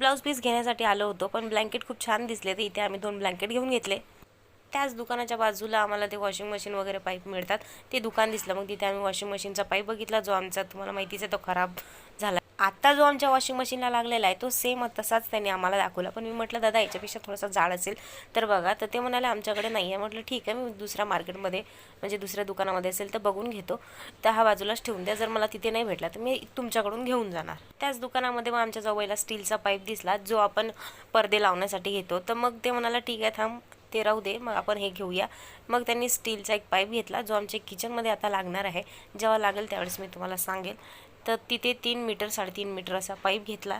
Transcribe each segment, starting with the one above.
Blouse piece घेण्यासाठी आलो होतो पण ब्लँकेट खूप छान दिसले ते. इथे आम्ही दोन ब्लँकेट घेऊन घेतले. त्याच दुकानाच्या बाजूला आम्हाला ते वॉशिंग मशीन वगैरे पाईप मिळतात. ते दुकान दिसलं मग तिथे आम्ही वॉशिंग मशीनचा पाईप बघितला जो आमचा तुम्हाला माहितीच आहे तो खराब झाला. आत्ता जो आमच्या वॉशिंग मशीनला लागलेला आहे तो सेम तसाच त्यांनी आम्हाला दाखवला. पण मी म्हटलं दादा याच्यापेक्षा थोडासा जाड असेल तर बघा. तर ते म्हणाले आमच्याकडे नाही आहे म्हटलं ठीक आहे मी दुसऱ्या मार्केटमध्ये म्हणजे दुसऱ्या दुकानामध्ये असेल तर बघून घेतो. तर हा बाजूलाच ठेवून द्या. जर मला तिथे नाही भेटला तर मी तुमच्याकडून घेऊन जाणार. त्याच दुकानामध्ये मग आमच्या जवळला स्टीलचा पाईप दिसला जो आपण पडदे लावण्यासाठी घेतो. तर मग ते म्हणाला ठीक आहे थांब ते राहू दे मग आपण हे घेऊया. मग त्यांनी स्टीलचा एक पाईप घेतला जो आमच्या किचनमध्ये आता लागणार आहे. जेव्हा लागेल त्यावेळेस मी तुम्हाला सांगेल. तर तिथे तीन मीटर साडेतीन मीटर असा पाईप घेतला.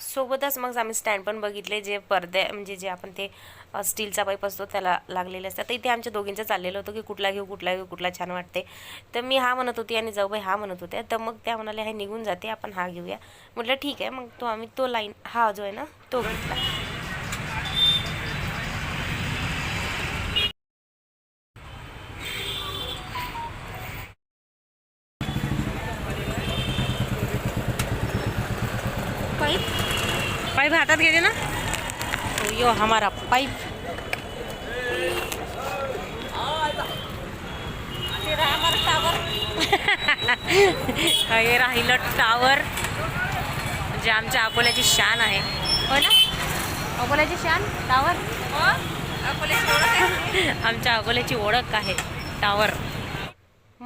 सोबतच मग आम्ही स्टँड पण बघितले जे पडदे म्हणजे जे आपण ते स्टीलचा पाईप असतो त्याला लागलेले असतात. तर इथे आमच्या दोघींचं चाललेलं होतं की कुठला घेऊ कुठला घेऊ कुठला छान वाटते तर मी हा म्हणत होती आणि जाऊबाई हा म्हणत होत्या. तर मग त्या म्हणाल्या हे निघून जाते आपण हा घेऊया. म्हटलं ठीक आहे. मग तो आम्ही तो लाईन हा जो आहे ना तो घेतला पाईप हातात घेते ना? तो यो हमारा पाईप हे राहिलं टावर जे आमच्या अकोल्याची शान आहे. हो ना? अकोल्याची शान? टावर आमच्या अकोल्याची ओळख आहे. टावर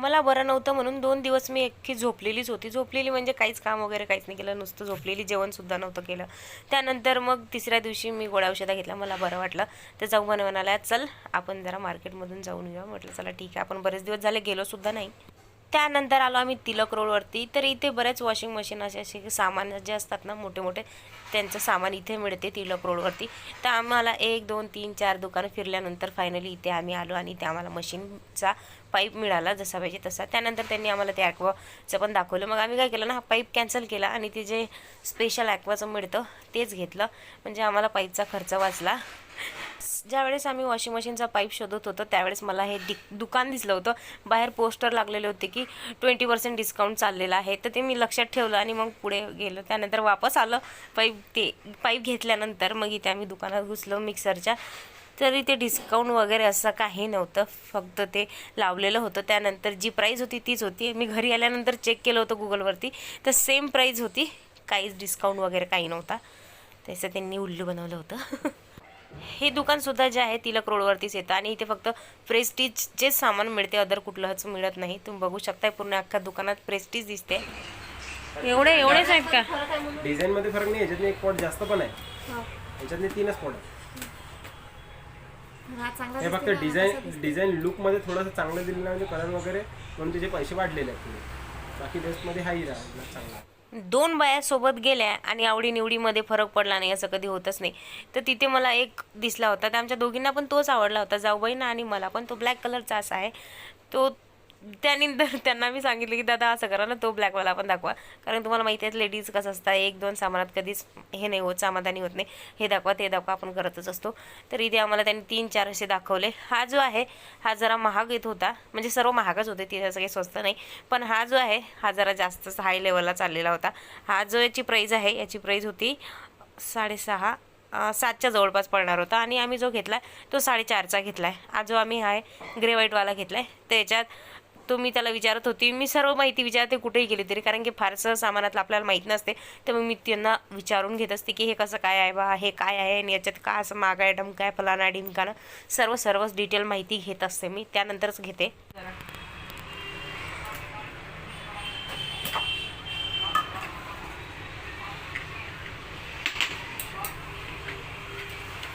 मला बरं नव्हतं म्हणून दोन दिवस मी एकखी झोपलेलीच होती. झोपलेली म्हणजे काहीच काम वगैरे काहीच नाही केलं नुसतं झोपलेली जेवणसुद्धा नव्हतं केलं. त्यानंतर मग तिसऱ्या दिवशी मी गोळ्या औषधा घेतला मला बरं वाटलं. तर जाऊ म्हणे म्हणाला चल आपण जरा मार्केटमधून जाऊन येऊया. म्हटलं चला ठीक आहे आपण बरेच दिवस झाले गेलोसुद्धा नाही. त्यानंतर आलो आम्ही तिलक रोडवरती. तर इथे बरेच वॉशिंग मशीन असे असे सामान जे असतात ना मोठे मोठे त्यांचं सामान इथे मिळते तिलक रोडवरती. तर आम्हाला एक दोन तीन चार दुकानं फिरल्यानंतर फायनली इथे आम्ही आलो आणि ते आम्हाला मशीनचा पाईप मिळाला जसा पाहिजे तसा. त्यानंतर त्यांनी आम्हाला ते ॲक्वाचं पण दाखवलं. मग आम्ही काय केलं ना हा पाईप कॅन्सल केला आणि ते जे स्पेशल ॲक्वाचं मिळतं तेच घेतलं. म्हणजे आम्हाला पाईपचा खर्च वाचला. ज्यावेळेस आम्ही वॉशिंग मशीनचा पाईप शोधत होतो त्यावेळेस मला हे दि दुकान दिसलं होतं. बाहेर पोस्टर लागलेले होते की ट्वेंटी पर्सेंट डिस्काउंट चाललेलं आहे. तर ते मी लक्षात ठेवलं आणि मग पुढे गेलो. त्यानंतर वापस आलं पाईप ते पाईप घेतल्यानंतर मग इथे आम्ही दुकानात घुसलो मिक्सरच्या. तरी ते डिस्काउंट वगैरे असं काही नव्हतं. फक्त ते लावलेलं होतं. त्यानंतर जी प्राईज होती तीच होती. मी घरी आल्यानंतर चेक केलं होतं गुगलवरती तर सेम प्राईज होती. काहीच डिस्काउंट वगैरे काही नव्हता. त्याचं त्यांनी उल्लू बनवलं होतं. हे दुकानसुद्धा जे आहे तिलक रोडवरतीच येतं. आणि इथे फक्त प्रेस्टीजचेच सामान मिळते अदर कुठलंच मिळत नाही. तुम्ही बघू शकताय पूर्ण अख्ख्या दुकानात प्रेस्टीज दिसते. एवढे एवढेच आहेत का? डिझाईन मध्ये फरक नाही. याच्यातले एक पॉट जास्त पण आहे. याच्यातले तीनच पॉट आहे हे फक्त डिझाईन डिझाईन लुकमध्ये थोडंसं चांगलं दिलेलं म्हणजे कलर वगैरे म्हणून त्याचे पैसे वाढलेले आहेत थोडे. बाकी बेस्टमध्ये हाही राहिला चांगला. दोन बाया सोबत गेल्या आणि आवडीनिवडीमध्ये फरक पडला नाही असं कधी होतच नाही. तर तिथे मला एक दिसला होता तर आमच्या दोघींना पण तोच आवडला होता जाऊबाईंना आणि मला पण तो ब्लॅक कलरचा असा आहे. तो त्यांनी त्यांना मी सांगितलं की दादा असं करा ना तो ब्लॅकवाला पण दाखवा. कारण तुम्हाला माहिती आहे लेडीज कसं असतं एक दोन सामानात कधीच हे नाही होत समाधानी होत नाही. हे दाखवा ते दाखवा आपण करतच असतो. तर इथे आम्हाला त्यांनी तीन चार असे दाखवले. हा जो आहे हा जरा महाग येत होता. म्हणजे सर्व महागच होते तिथे असं काही स्वस्त नाही. पण हा जो आहे हा जरा जास्तच हाय लेवलला चाललेला होता. हा जो याची प्राईज आहे याची प्राईज होती साडेसहा सातच्या जवळपास पडणार होता. आणि आम्ही जो घेतला तो साडेचारचा घेतला आहे आज जो आम्ही आहे ग्रे व्हाईटवाला घेतला आहे त्याच्यात तो मी त्याला विचारत होती. मी सर्व माहिती विचारते कुठेही गेली तरी. कारण की फारसं सामानातलं आपल्याला माहीत नसते. तर मग मी त्यांना विचारून घेत असते की हे कसं काय आहे बा? हे काय आहे? आणि याच्यात का असं माग आहे ढमका आहे? फलाना डिमकानं सर्व सर्वच डिटेल माहिती घेत असते मी. त्यानंतरच घेते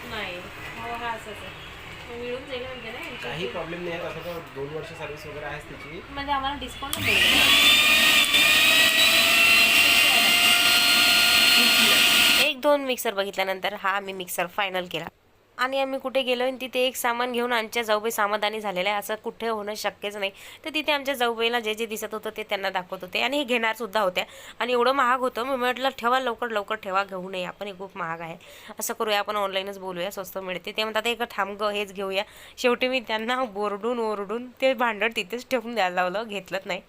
नाही हो हा असंच आहे मिळून जाईल म्हणजे ना काही प्रॉब्लेम नाही आहे. तसं तर दोन वर्ष सर्व्हिस वगैरे आहेच त्याची. म्हणजे आम्हाला डिस्काउंट एक दोन मिक्सर बघितल्यानंतर हा आम्ही मिक्सर फायनल केला. आणि आम्ही कुठे गेलो आणि तिथे एक सामान घेऊन आमच्या जाऊबाई समाधानी झालेलं आहे. असं कुठे होणं शक्यच नाही. तर तिथे आमच्या जाऊबाईला जे जे दिसत होतं ते त्यांना दाखवत होते. आणि हे घेणार सुद्धा होत्या. आणि एवढं महाग होतं. मी म्हटलं ठेवा लवकर लवकर ठेवा घेऊ नये. आपण हे खूप महाग आहे. असं करूया आपण ऑनलाईनच बोलूया स्वस्त मिळते. ते म्हणतात एक थांब हेच घेऊया. शेवटी मी त्यांना बोरडून ओरडून ते भांडण तिथेच ठेवून द्यायला लावलं. घेतलंच नाही.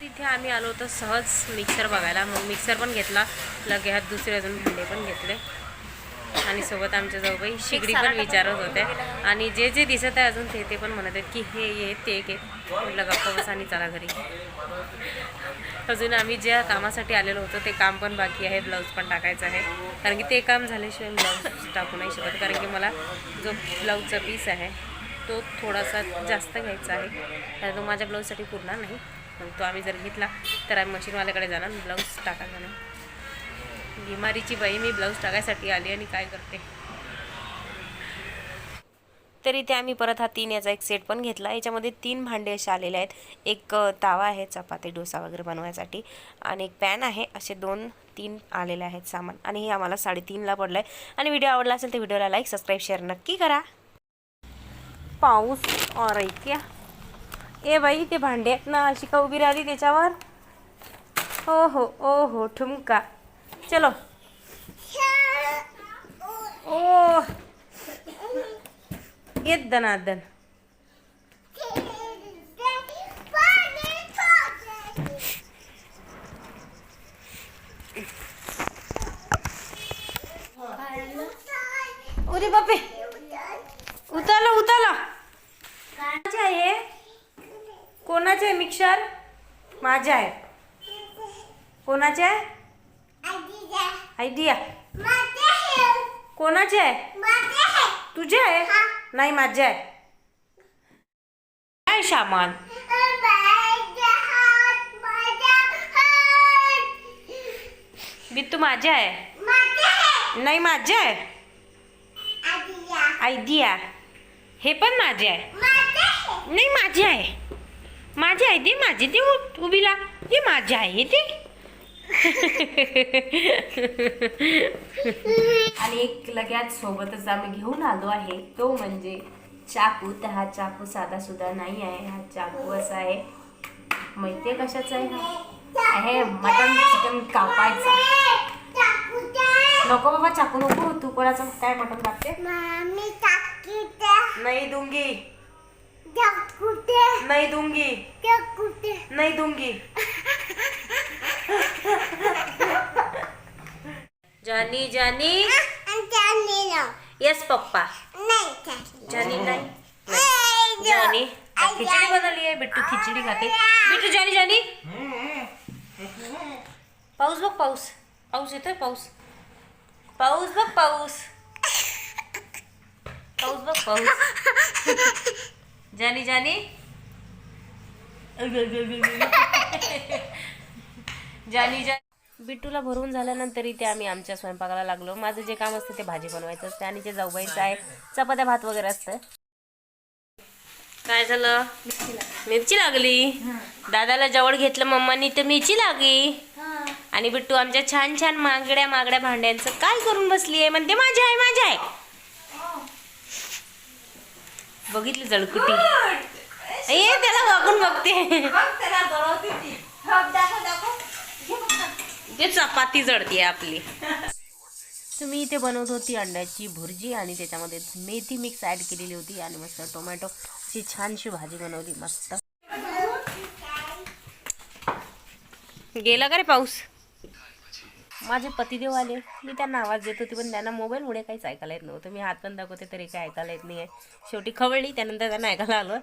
तिथे आम्ही आलो होतो सहज मिक्सर बघायला. मग मिक्सर पण घेतला. लगे हात दुसरे अजून भांडे पण घेतले. आणि सोबत आमच्या जाऊबाई शिगडी पण विचारत होते आणि जे जे दिसत आहे अजून ते ते पण म्हणत आहेत की हे ये ते घे म्हटलं गप्पा बस आणि चला घरी. अजून आम्ही ज्या कामासाठी आलेलो होतो ते काम पण बाकी आहे. ब्लाऊज पण टाकायचं आहे. कारण की ते काम झाल्याशिवाय ब्लाऊज टाकू नाही शकत. कारण की मला जो ब्लाऊजचा पीस आहे तो थोडासा जास्त घ्यायचा आहे. कारण तो माझ्या ब्लाऊजसाठी पुरणार नाही. तो आम्ही जर घेतला तर आम्ही मशीनवाल्याकडे जाणार ब्लाऊज टाकायचा नाही बिमारीची बाई मी ब्लाऊज टाकायसाठी आली आणि काय करते? तरी ते आम्ही परत हा तीन याचा एक सेट पण घेतला. याच्यामध्ये तीन भांडे असे आलेले आहेत. एक तावा आहे चपाती डोसा वगैरे बनवायसाठी आणि एक पॅन आहे. असे दोन तीन आलेले आहेत सामान आणि हे आम्हाला साडेतीनला पडलं आहे आणि व्हिडिओ आवडला असेल तर व्हिडिओला लाईक सबस्क्राईब शेअर नक्की करा. पाऊस और ऐक्या. ए बाई ते भांडे आहेत ना. अशी का उभी राहिली त्याच्यावर? हो हो ओ हो ठुमका. चलो। ओ येत आदन अरे बापे। उतारला उतारला। कोणाचे आहे कोणाचे आहे मिक्सर? माझे आहे. कोणाचे आहे? आयडिया. कोणाचे आहे? तुझे आहे? नाही माझे आहे. काय सामान बित्तू माझे आहे. नाही माझे आहे. आयडिया. हे पण माझे आहे. नाही माझे आहे. माझे आहे ते माझे ते उभीला हे माझे आहे ते. आणि एक लगेच सोबतच आम्ही घेऊन आलो आहे. तो म्हणजे चाकू. तर हा चाकू साधा सुद्धा नाही आहे. हा चाकू असा आहे. माहितीये कशाचा आहे हा? आहे मटन चिकन कापायचा. नको बाबा चाकू नको. तू कोणाचं काय मटन कापते? नाही दूंगी नाही दूंगी. नाही दूंगी. जानी जानी. यस पप्पा. जानी नाही. जानी. खिचडी बनवली आहे बिट्टू खिचडी खाते. बिट्टू जानी जानी. पाऊस बघ पाऊस. पाऊस येतोय पाऊस. पाऊस बघ पाऊस. पाऊस बघ पाऊस. जानी जानी जानी जानी बिट्टूला भरून झाल्यानंतर इथे आम्ही आमच्या स्वयंपाकाला लागलो. माझं जे काम असतं ते भाजी बनवायचं असतं आणि जे जाऊबाईचं आहे चपात्या भात वगैरे असतं. काय झालं? मिरची लागली. दादाला जवळ घेतलं मम्मानी तर मिरची लागली. आणि बिट्टू आमच्या छान छान मागड्या मागड्या भांड्यांचं काय करून बसली आहे म्हणते माझ्या आहे माझ्या आहे. बघितली जळकुटी. ए त्याला वागून बघते. ते. चपाती जळते आपली. तुम्ही इथे बनवत होती अंड्याची भुर्जी आणि त्याच्यामध्ये मेथी मिक्स ऍड केलेली होती आणि मस्त टोमॅटो अशी छानशी भाजी बनवली मस्त. गेला का रे पाऊस? माझे पतिदेव आले. मी त्यांना आवाज देत होती पण त्यांना मोबाईलमुळे काहीच ऐकायला येत नव्हतं. मी हात पण दाखवते तरी काही ऐकायला येत नाही आहे शेवटी खवळली त्यानंतर त्यांना ऐकायला आलं.